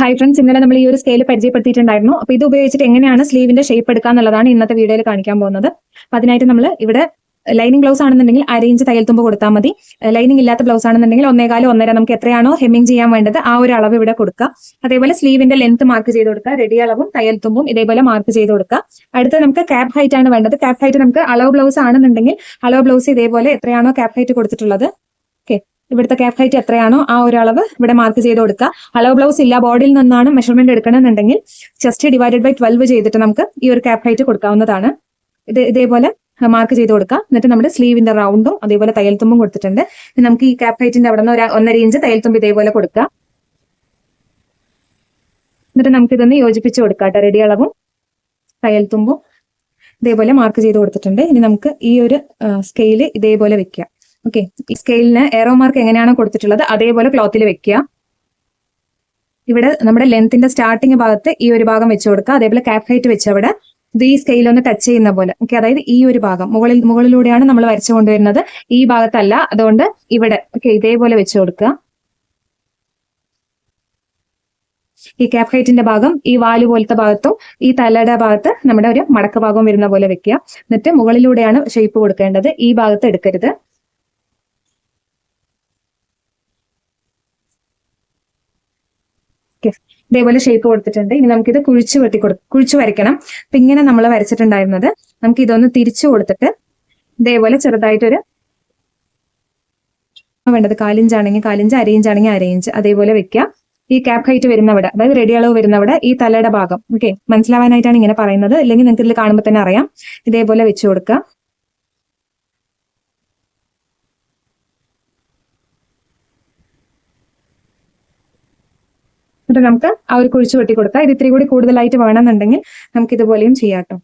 Hi friends ഇന്നലെ നമ്മൾ ഈ ഒരു സ്കെയിൽ പരിചയപ്പെടുത്തിയിട്ടുണ്ടായിരുന്നു. അപ്പോൾ ഇത് ഉപയോഗിച്ചിട്ട് എങ്ങനെയാണ് സ്ലീവിന്റെ ഷേപ്പ് എടുക്കുക എന്നുള്ളതാണ് ഇന്നത്തെ വീഡിയോയിൽ കാണിക്കാൻ പോകുന്നത്. അപ്പൊ അതിനായിട്ട് നമ്മൾ ഇവിടെ ലൈനിങ് ബ്ലൗസ് ആണെന്നുണ്ടെങ്കിൽ അരയിഞ്ച് തയ്യൽ തുമ്പ് കൊടുത്താൽ മതി. ലൈനിങ് ഇല്ലാത്ത ബ്ലൗസ് ആണെന്നുണ്ടെങ്കിൽ ഒന്നേകാലം ഒന്നര നമുക്ക് എത്രയാണോ ഹെമ്മിങ് ചെയ്യാൻ വേണ്ടത് ആ ഒരു അളവ് ഇവിടെ കൊടുക്കുക. അതേപോലെ സ്ലീവിന്റെ ലെങ്ത് മാർക്ക് ചെയ്ത് കൊടുക്കുക. റെഡി അളവും തയ്യൽ തുമ്പും ഇതേപോലെ മാർക്ക് ചെയ്ത് കൊടുക്കുക. അടുത്ത നമുക്ക് ക്യാപ് ഹൈറ്റ് ആണ് വേണ്ടത്. ക്യാപ് ഹൈറ്റ് നമുക്ക് അളവ് ബ്ലൗസ് ആണെന്നുണ്ടെങ്കിൽ അളവ് ബ്ലൗസ് ഇതേപോലെ എത്രയാണോ ക്യാപ് ഹൈറ്റ് കൊടുത്തിട്ടുള്ളത്. ഇവിടുത്തെ ക്യാപ് ഹൈറ്റ് എത്രയാണോ ആ ഒരു അളവ് ഇവിടെ മാർക്ക് ചെയ്ത് കൊടുക്കുക. അളവ് ബ്ലൗസ് ഇല്ല ബോഡിയിൽ നിന്നാണ് മെഷർമെന്റ് എടുക്കണമെന്നുണ്ടെങ്കിൽ ചെസ്റ്റ് ഡിവൈഡഡ് ബൈ ട്വൽവ് ചെയ്തിട്ട് നമുക്ക് ഈ ഒരു ക്യാപ് ഹൈറ്റ് കൊടുക്കാവുന്നതാണ്. ഇത് ഇതേപോലെ മാർക്ക് ചെയ്ത് കൊടുക്കുക. എന്നിട്ട് നമ്മുടെ സ്ലീവിന്റെ റൗണ്ടും അതേപോലെ തയ്യൽ തുമ്പും കൊടുത്തിട്ടുണ്ട്. നമുക്ക് ഈ ക്യാപ് ഹൈറ്റിന്റെ അവിടെ നിന്ന് ഒന്നര ഇഞ്ച് തയ്യൽ തുമ്പ് ഇതേപോലെ കൊടുക്കുക. എന്നിട്ട് നമുക്ക് ഇതൊന്ന് യോജിപ്പിച്ച് കൊടുക്കാം കേട്ടോ. റെഡി അളവും തയ്യൽ തുമ്പും ഇതേപോലെ മാർക്ക് ചെയ്ത് കൊടുത്തിട്ടുണ്ട്. ഇനി നമുക്ക് ഈ ഒരു സ്കെയിൽ ഇതേപോലെ വെക്കുക. ഓക്കെ ഈ സ്കെയിലിന് എയറോ മാർക്ക് എങ്ങനെയാണോ കൊടുത്തിട്ടുള്ളത് അതേപോലെ ക്ലോത്തിൽ വെക്കുക. ഇവിടെ നമ്മുടെ ലെങ്ത്തിന്റെ സ്റ്റാർട്ടിങ് ഭാഗത്ത് ഈ ഒരു ഭാഗം വെച്ച് കൊടുക്കുക. അതേപോലെ ക്യാപ് ഹൈറ്റ് വെച്ച് അവിടെ ഇത് ഈ സ്കെയിൽ ഒന്ന് ടച്ച് ചെയ്യുന്ന പോലെ. ഓക്കെ അതായത് ഈ ഒരു ഭാഗം. മുകളിൽ മുകളിലൂടെയാണ് നമ്മൾ വരച്ചു കൊണ്ടുവരുന്നത്. ഈ ഭാഗത്തല്ല. അതുകൊണ്ട് ഇവിടെ ഓക്കെ ഇതേപോലെ വെച്ച് കൊടുക്കുക. ഈ ക്യാപ് ഹൈറ്റിന്റെ ഭാഗം ഈ വാൽ പോലത്തെ ഭാഗത്തും ഈ തലയുടെ ഭാഗത്ത് നമ്മുടെ ഒരു മടക്ക ഭാഗം വരുന്ന പോലെ വെക്കുക. എന്നിട്ട് മുകളിലൂടെയാണ് ഷേപ്പ് കൊടുക്കേണ്ടത്. ഈ ഭാഗത്ത് എടുക്കരുത്. ഇതേപോലെ ഷേപ്പ് കൊടുത്തിട്ടുണ്ട്. ഇനി നമുക്കിത് കുഴിച്ചു വെട്ടി കൊടു കുഴിച്ചു വരയ്ക്കണം. അപ്പൊ ഇങ്ങനെ നമ്മൾ വരച്ചിട്ടുണ്ടായിരുന്നത്. നമുക്ക് ഇതൊന്ന് തിരിച്ചു കൊടുത്തിട്ട് ഇതേപോലെ ചെറുതായിട്ടൊരു വേണ്ടത് കാലിഞ്ചാണെങ്കിൽ കാലിഞ്ച് അരയിഞ്ചാണെങ്കിൽ അരയിഞ്ച് അതേപോലെ വെക്കുക. ഈ ക്യാപ് ഹൈറ്റ് വരുന്നവിടെ അതായത് റെഡി അളവ് വരുന്നവിടെ ഈ തലയുടെ ഭാഗം. ഓക്കെ മനസ്സിലാവാനായിട്ടാണ് ഇങ്ങനെ പറയുന്നത്. അല്ലെങ്കിൽ നിങ്ങൾക്ക് ഇതിൽ കാണുമ്പോൾ തന്നെ അറിയാം. ഇതേപോലെ വെച്ചു കൊടുക്കുക. എന്നിട്ട് നമുക്ക് ആ ഒരു കുഴിച്ചു വെട്ടി കൊടുക്കാം. ഇത് ഇത്തിരി കൂടി കൂടുതലായിട്ട് വേണമെന്നുണ്ടെങ്കിൽ നമുക്ക് ഇതുപോലെയും ചെയ്യാം കേട്ടോ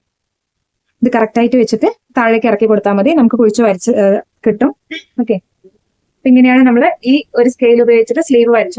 ഇത് കറക്റ്റ് ആയിട്ട് വെച്ചിട്ട് താഴേക്ക് ഇറക്കി കൊടുത്താൽ മതി. നമുക്ക് കുഴിച്ചു വരച്ച് കിട്ടും. ഓക്കെ. ഇങ്ങനെയാണ് നമ്മൾ ഈ ഒരു സ്കെയിൽ ഉപയോഗിച്ചിട്ട് സ്ലീവ് വരച്ചു